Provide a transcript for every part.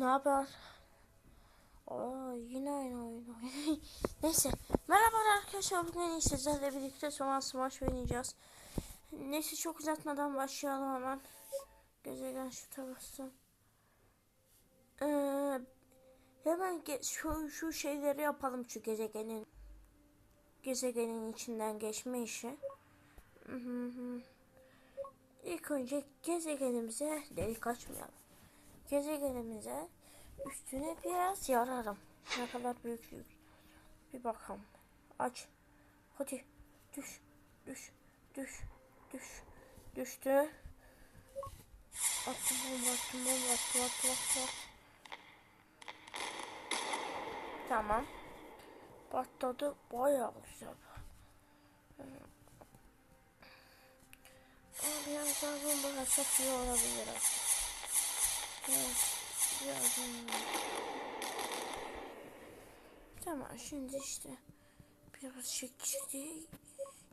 Ne haber? Aa, yine aynı oyun. Neyse. Merhaba arkadaşlar. Bugün sizlerle birlikte Soma Smash oynayacağız. Neyse çok uzatmadan başlayalım hemen. Gezegen şu tarafta. Ee, hemen şu, şu şeyleri yapalım şu gezegenin. Gezegenin içinden geçme işi. İlk önce gezegenimize delik açmayalım. Gezegenimize üstüne biraz yararım. Ne kadar büyüklük. Bir bakalım. Aç. Hadi. Düş. Düş. Düş. Düş. Düştü. Attım bomba attım bomba attım attım attım. Tamam. Patladı. Bayağı güzel. Biraz daha bomba atsak iyi olabilir aslında. Tamam şimdi işte biraz çekirdeği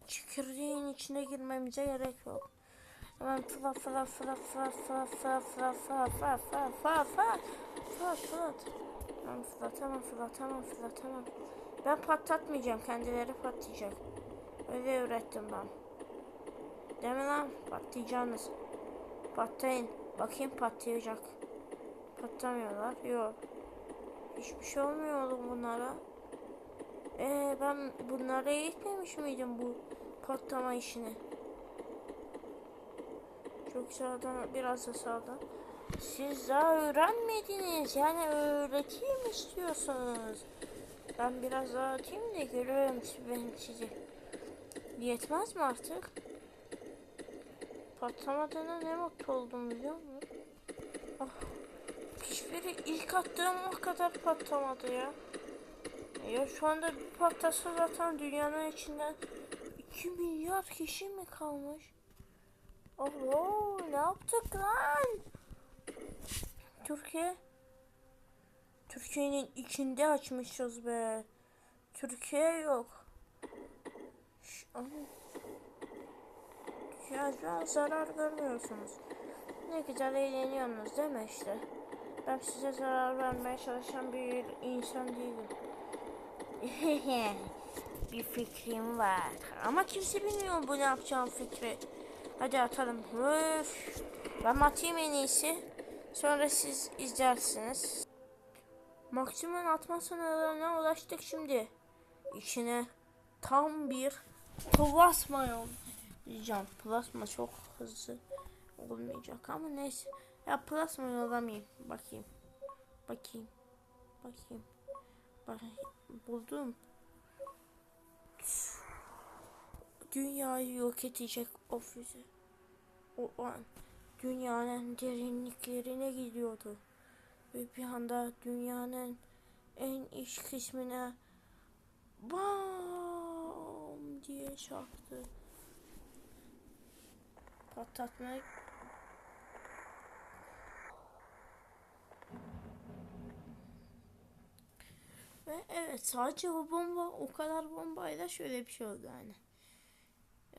çekirdeğin içine girmemize gerek yok. Hemen fıla fıla fıla fıla fıla fıla fıla fıla fıla fıla fıla fıla fıla fıla Tamam fıla tamam fıla tamam fıla tamam. Ben patlatmayacağım kendileri patlayacak. Öyle öğrettim ben. Mi lan? Patlayacaksınız. Patlayın. Bakayım patlayacak. Patlamıyorlar. Yok. Hiçbir şey olmuyor oğlum bunlara. Ee, ben bunlara eğitmemiş miydim bu patlama işini? Çok sağdan biraz da sağdan. Siz daha öğrenmediniz. Yani öğreteyim istiyorsunuz. Ben biraz daha atayım da görüyorum ben sizi. Yetmez mi artık? Patlamadığına ne mutlu oldum biliyor musun? Hiçbiri ilk attığım kadar patlamadı ya. Ya şu anda bir patlasa zaten dünyanın içinden 2 milyar kişi mi kalmış? Oho ne yaptık lan? Türkiye Türkiye'nin içinde açmışız be. Türkiye yok. Şu an zarar görmüyorsunuz. Ne güzel eğleniyorsunuz değil mi işte? Ben size zarar vermeye çalışan bir insan değilim. bir fikrim var. Ama kimse bilmiyor bu ne yapacağım fikri. Hadi atalım. Öf. Ben atayım en iyisi. Sonra siz izlersiniz. Maksimum atma sınırlarına ulaştık şimdi. İçine tam bir plasma yollayacağım. Plasma çok hızlı olmayacak ama neyse. Ya plasma yollamayayım. Bakayım. Bakayım. Bakayım. Bakayım. Buldum. Dünyayı yok edecek o. O an dünyanın derinliklerine gidiyordu. Ve bir anda dünyanın en iç kısmına bam diye çarptı. Patlatmak Ve evet sadece o bomba o kadar bombayla şöyle bir şey oldu yani.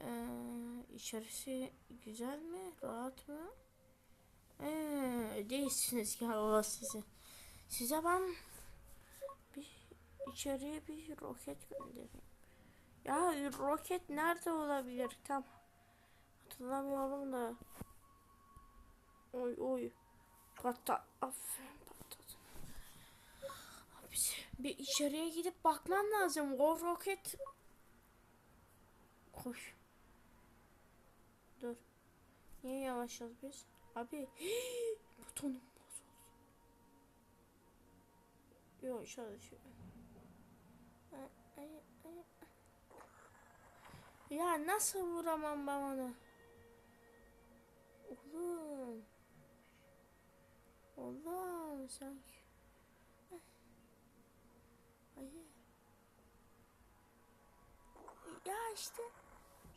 Ee, içerisi güzel mi? Rahat mı? Ee, değilsiniz ya o size. Size ben bir içeriye bir roket göndereyim. Ya roket nerede olabilir? Tam hatırlamıyorum da. Oy oy. Patla. Aferin. Bir içeriye gidip bakmam lazım. O roket. Koş. Dur. Niye yavaşız biz? Abi. Butonum bozuldu. Yok çalışıyor. Ya nasıl vuramam ben onu? Oğlum. Oğlum sanki. Hayır. Ya işte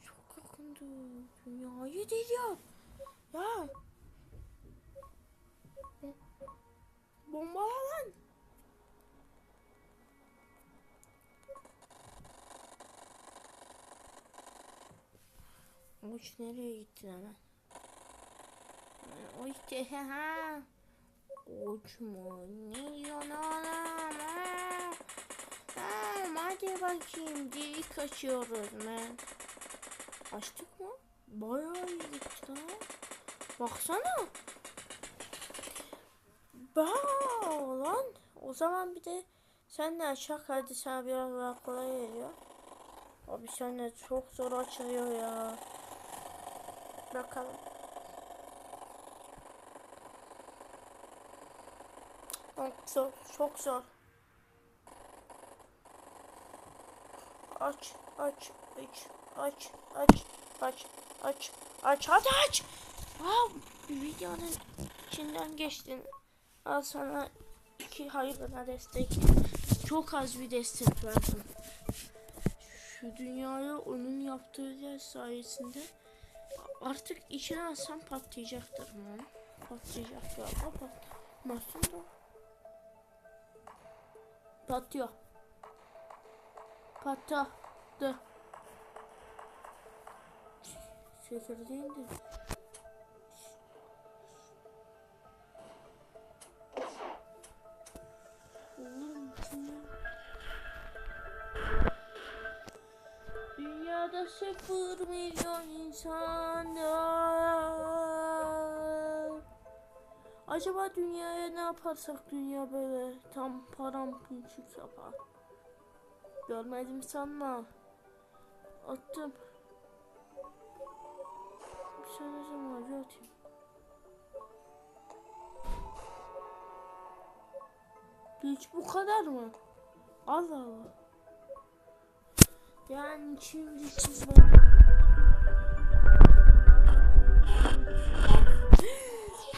çok korkundu. Dünyayı deliyor. Ya. Bomba lan. Uç nereye gitti hemen? O gitti. Ha. Koç mu? Ne diyorsun oğlum? Tamam hadi bakayım. Delik açıyoruz ben. Açtık mı? Bayağı iyi gitti. Baksana. Wow lan. O zaman bir de sen de açak hadi sana biraz daha kolay geliyor. Abi sen de çok zor açılıyor ya. Bakalım. Çok zor, çok zor. Aç, aç, aç, aç, aç, aç, aç, aç, hadi aç. Wow, videonun içinden geçtin. Al sana iki hayvana destek. Çok az bir destek verdim. Şu dünyaya onun yaptığı sayesinde artık içine alsam patlayacaktır mı? Patlayacak ya. Patlamasın da. Patlıyor. Patladı. Şeker değildi. Oğlum içinde. Dünyada sıfır milyon insan var. Acaba dünyaya ne yaparsak dünya böyle tam paramparçık yapar. Görmedim sanma. Attım. Bir sene zaman atayım. Hiç bu kadar mı? Allah Allah. Yani şimdi.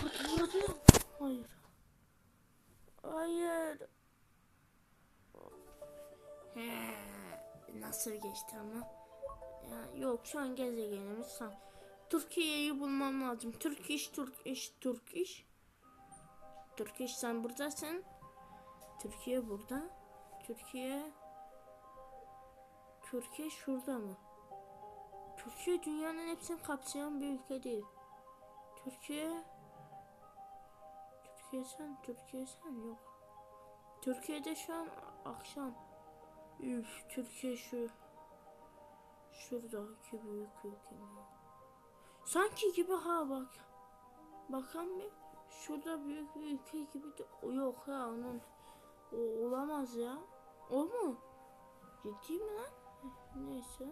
Patladı. Hayır. Hayır. Nasıl geçti ama? Ya, yok şu an gezegenimiz san. Türkiye'yi bulmam lazım. Türk iş, Türk iş, Türk iş. Türk iş sen buradasın. Türkiye burada. Türkiye. Türkiye şurada mı? Türkiye dünyanın hepsini kapsayan bir ülke değil. Türkiye. Türkiye sen, Türkiye sen yok. Türkiye'de şu an akşam. Üf, Türkiye şu. Şuradaki büyük ülke mi? Sanki gibi ha bak. Bakan bir. Şurada büyük bir ülke gibi de o yok ya onun. O olamaz ya. O mu? Ciddi mi lan? Neyse.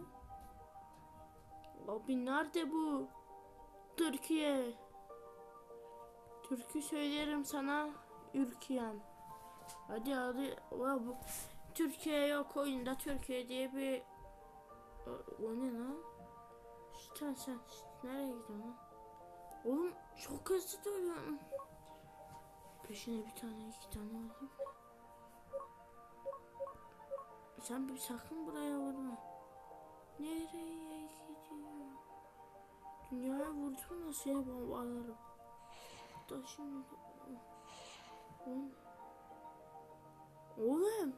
Abi nerede bu? Türkiye. Türkü söylerim sana. Ülkiyem. Hadi hadi. Bu Türkiye yok oyunda Türkiye diye bir o, ne lan? Sen sen nereye gidiyorsun lan? Oğlum çok hızlı dönüyorum. Peşine bir tane iki tane alayım. Sen bir sakın buraya vurma. Nereye gidiyor? Dünyaya vurdum da seni bombalarım. Da şimdi... Oğlum. Oğlum.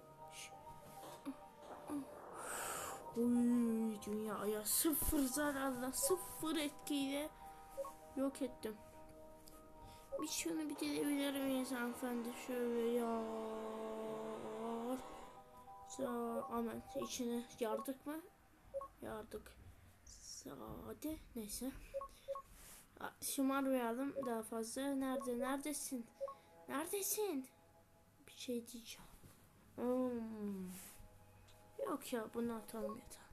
Oy dünyaya sıfır zararla sıfır etkiyle yok ettim. Bir şunu bir dilebilir miyiz hanımefendi? Şöyle ya. Aman içine yardık mı? Yardık. Sade neyse. Şımarmayalım daha fazla. Nerede? Neredesin? Neredesin? Bir şey diyeceğim. Hmm. Yok ya bunu atalım yeter.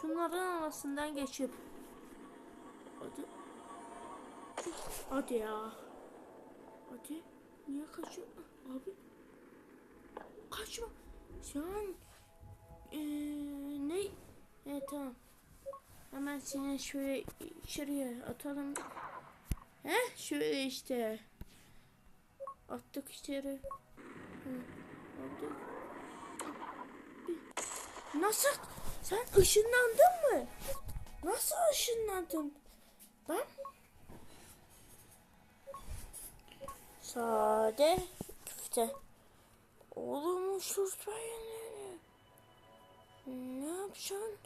Şunların arasından geçip Hadi. Hadi ya. Hadi. Niye kaçıyor? Abi. Kaçma. An ee, ne? Evet tamam. Hemen seni şöyle içeriye atalım. He? Şöyle işte. Attık içeri. Nasıl? Sen ışınlandın mı? Nasıl ışınlandın? Lan? Sade küfte. Oğlum şurtmayın. Ne yapacaksın?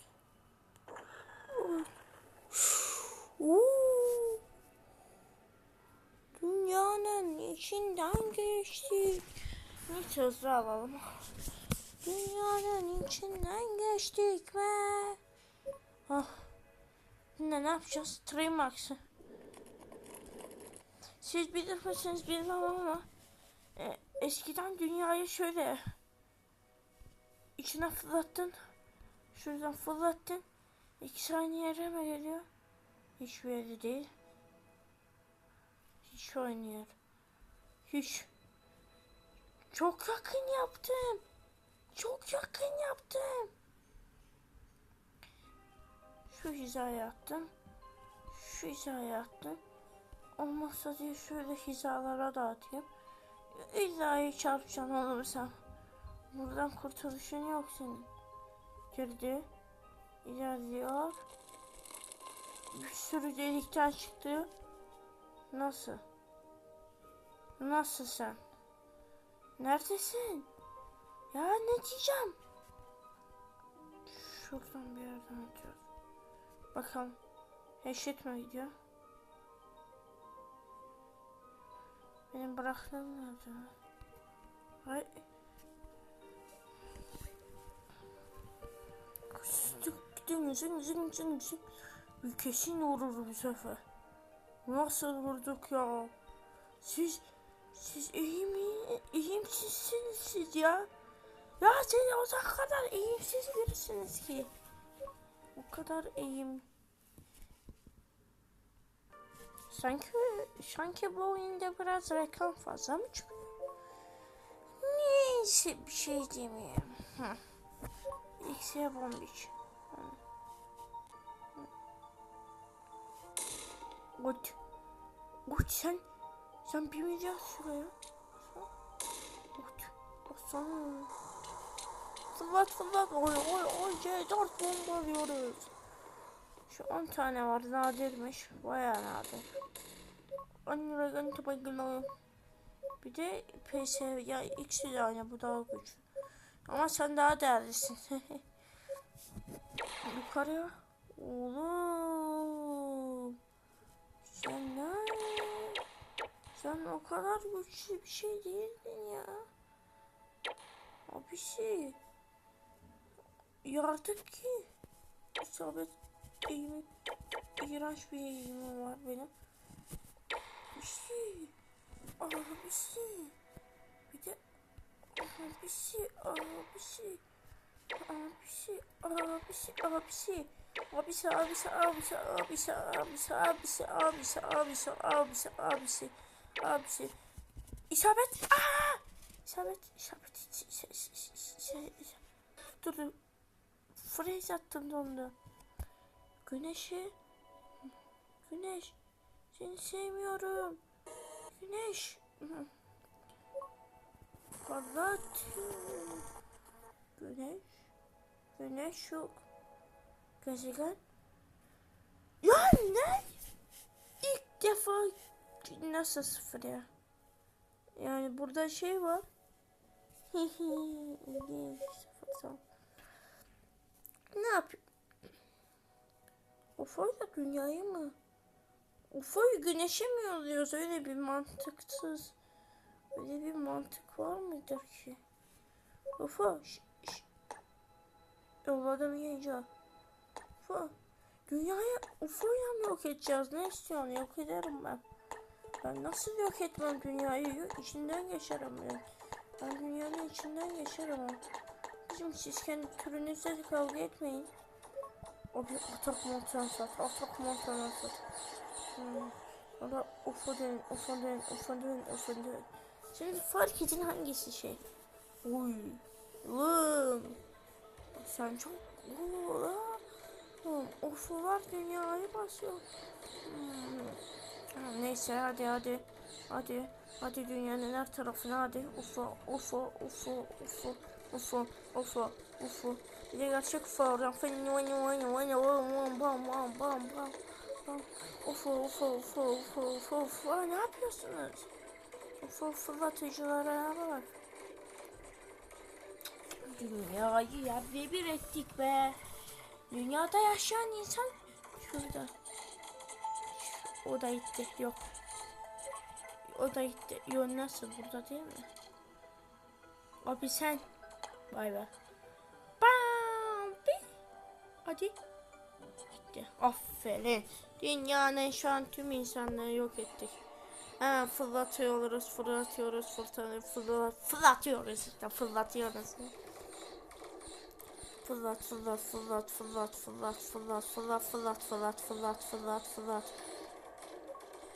Dünyanın içinden geçtik. Neyse hızlı alalım. Dünyanın içinden geçtik ve... Ah. Şimdi ne yapacağız? Trimax'ı. Siz bilir misiniz bilmem ama e, eskiden dünyayı şöyle içine fırlattın. Şuradan fırlattın. İki saniye mi geliyor? Hiçbir yerde değil. Hiç oynuyor. Hiç. Çok yakın yaptım. Çok yakın yaptım. Şu hizaya attım. Şu hizaya attım. Olmazsa diye şöyle hizalara da atayım. İlla çarpacaksın oğlum sen. Buradan kurtuluşun yok senin. Girdi. İlerliyor. Bir sürü delikten çıktı. Nasıl? Nasıl sen? Neredesin? Ya ne diyeceğim? Şuradan bir yerden açıyoruz. Bakalım. Eşit mi gidiyor? Benim bıraktığım nerede? Ay. Zın zın zın zın. Bir kesin vurur bu sefer. Nasıl vurduk ya? Siz, siz iyi mi? İyi misiniz siz ya? Ya siz o kadar eğimsiz birisiniz ki. O kadar eğim. Sanki, sanki bu oyunda biraz reklam fazla mı çıkıyor? Neyse bir şey demeyeyim. X'e bombiç. Gut. Gut sen sen bir milyar şuraya. Gut. Baksana. Fırlat fırlat. Oy oy oy C4 bomba alıyoruz. Şu 10 tane var nadirmiş. Baya nadir. 10 liradan tabakını Bir de PS ya X ile aynı bu daha güçlü. Ama sen daha değerlisin. Yukarıya. Oğlum. Sen ne? Sen o kadar güçlü bir şey değildin ya. Abisi. Yardım ki. İsabet eğimi. İğrenç bir eğimim var benim. Abisi. Abisi. Bir de abisi. Abisi. Abisi. Abisi. Abisi. Abisi, abisi, abisi, abisi, abisi, abisi, abisi, abisi, abisi, abisi, abisi. İsabet. Aa! İsabet, isabet. Şey, şey, dur, dur. Freeze attım dondu. Güneşi. Güneş. Seni sevmiyorum. Güneş. Parlat. Güneş. Güneş yok. Gezegen. Ya ne? İlk defa nasıl sıfır ya? Yani burada şey var. ne yapayım? UFO'yla dünyayı mı? UFO'yu güneşe mi yolluyoruz? Öyle bir mantıksız. Öyle bir mantık var mıdır ki? UFO. Yolladım yiyeceğim. UFO. Dünyayı UFO'yla mı yok edeceğiz? Ne istiyorsun? Yok ederim ben. Ben nasıl yok etmem dünyayı? İçinden geçerim ben. Ben dünyanın içinden geçerim. Bizim siz kendi türünüzle kavga etmeyin. O bir atak montan sat. Atak montan sat. Hmm. Valla UFO deyin, UFO deyin, UFO deyin, UFO deyin. Şimdi fark edin hangisi şey. Uy. Oğlum. Sen çok UFO'lar dünyayı basıyor. Hmm. Neyse hadi hadi. Hadi. Hadi dünyanın her tarafına hadi. UFO, UFO, UFO, UFO, UFO, UFO, UFO. Bir de gerçek UFO. UFO, UFO, UFO, UFO, UFO, UFO. Ne yapıyorsunuz? UFO fırlatıcılara bak. Dünyayı yerle bir ettik be. Dünyada yaşayan insan şurada. O da gitti. Yok. O da gitti. Yok nasıl burada değil mi? Abi sen. Bay bay. Bam. bir. Hadi. Gitti. Aferin. Dünyanın şu an tüm insanları yok ettik. Hemen fırlatıyoruz, fırlatıyoruz, fırlatıyoruz, fırlat, fırlatıyoruz işte, fırlatıyoruz. Fırlat, fırlat, fırlat, fırlat, fırlat, fırlat, fırlat, fırlat, fırlat, fırlat, fırlat, fırlat.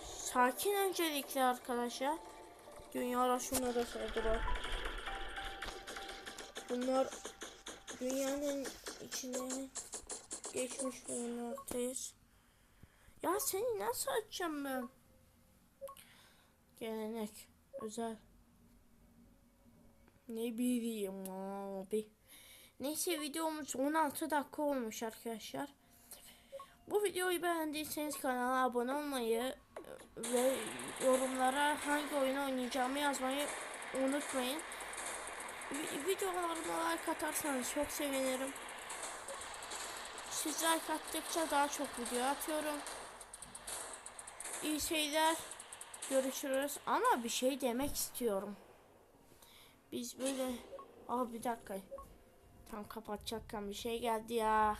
Sakin öncelikle arkadaşlar. Dünyada şunlara saldırır. Bunlar dünyanın içine geçmiş bulunmaktayız. Ya seni nasıl açacağım ben? Gelenek. Özel. Ne bileyim abi. Neyse videomuz 16 dakika olmuş arkadaşlar. Bu videoyu beğendiyseniz kanala abone olmayı ve yorumlara hangi oyunu oynayacağımı yazmayı unutmayın. Vi- Videolarıma like atarsanız çok sevinirim. Siz like attıkça daha çok video atıyorum. İyi şeyler. Görüşürüz. Ama bir şey demek istiyorum. Biz böyle... Aa bir dakika. Tam kapatacakken bir şey geldi ya.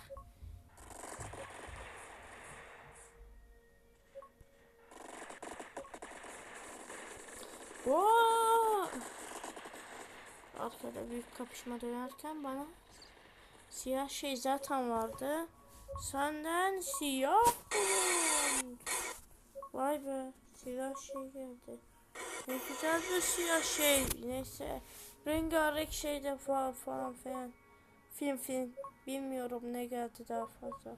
Oo! Arkada büyük kapışma dönerken bana siyah şey zaten vardı. Senden siyah. Vay be siyah şey geldi. Ne güzel bir siyah şey. Neyse. Rengarenk şeyde falan falan filan. Film film. Bilmiyorum ne geldi daha fazla.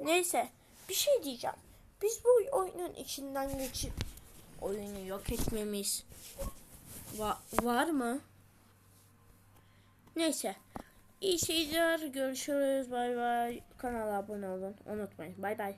Neyse. Bir şey diyeceğim. Biz bu oyunun içinden geçip oyunu yok etmemiz va- var mı? Neyse. İyi şeyler. Görüşürüz. Bay bay. Kanala abone olun. Unutmayın. Bay bay.